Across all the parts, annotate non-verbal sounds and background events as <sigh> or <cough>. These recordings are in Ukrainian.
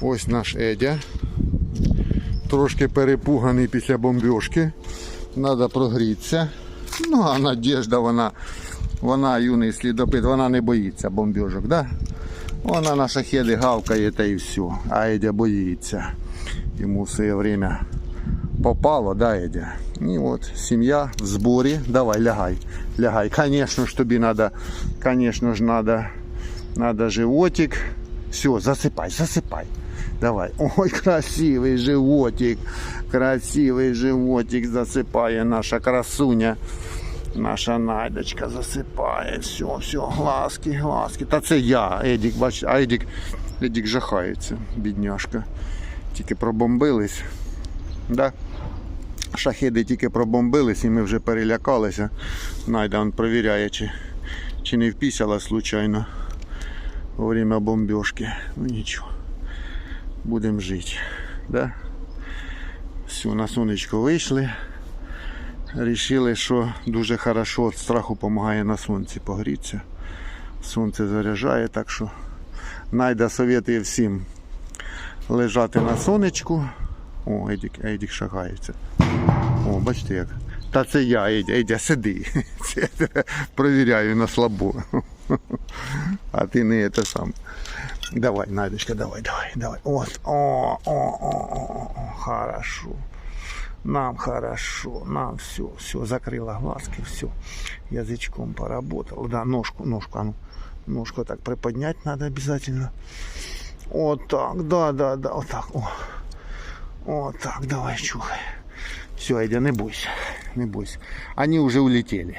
Ось наш Едя. Трошки перепуганий після бомбьошки. Треба прогрітися. Ну, а Надежда, вона, вона юний слідопит, вона не боїться бомбьожок, да? Вона на шахеди гавкає та і все. А Едя боїться. Йому в своє время попало, да, Едя? І от сім'я в зборі. Давай, лягай. Лягай. Конечно ж тобі треба, конечно ж, надо, надо животик. Все, засипай, засипай. Давай. Ой, красивий животик. Красивий животик засипає наша красуня. Наша найдочка засипає. Все, все, глазки, глазки. Та це я, Едік, бач, а Едік, Едік жахається, бідняшка. Тільки пробомбились. Да? Шахеди тільки пробомбились і ми вже перелякалися. Найда он провіряє, чи, чи не впісяла случайно во время бомбежки. Ну нічого. Будемо жити. Да? Все, на сонечко вийшли. Рішили, що дуже хорошо від страху допомагає на сонці погрітися. Сонце заряджає, так що найда советує всім лежати на сонечку. О, Едік, Едік шагається. О, бачите як. Та це я, Едя, Едя, сиди. <laughs> Це тебе провіряю на слабо. <laughs> А ти не це сам. Давай, Надечка, давай, давай, давай. От, о, о, о, о, о, хорошо. Нам хорошо, нам все, все, закрыла глазки, все. Язычком поработал. Да, ножку, ножку, а ну, ножку так приподнять надо обязательно. Вот так, да, да, да, вот так, о. Вот так, давай, чухай. Все, Эдя, не бойся, не бойся. Они уже улетели.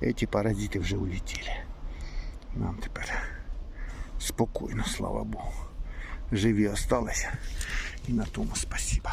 Эти паразиты уже улетели. Нам тепер спокійно, слава Богу. Живі осталися. І на тому спасибо.